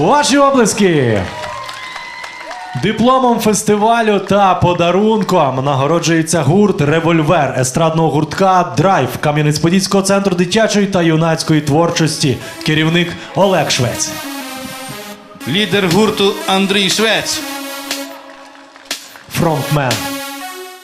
Ваші облески! Дипломом фестивалю та подарунком нагороджується гурт Револьвер естрадного гуртка Драйв Кам'янець-Подільського центру дитячої та юнацької творчості. Керівник Олег Швець. Лідер гурту Андрій Швець. Фронтмен.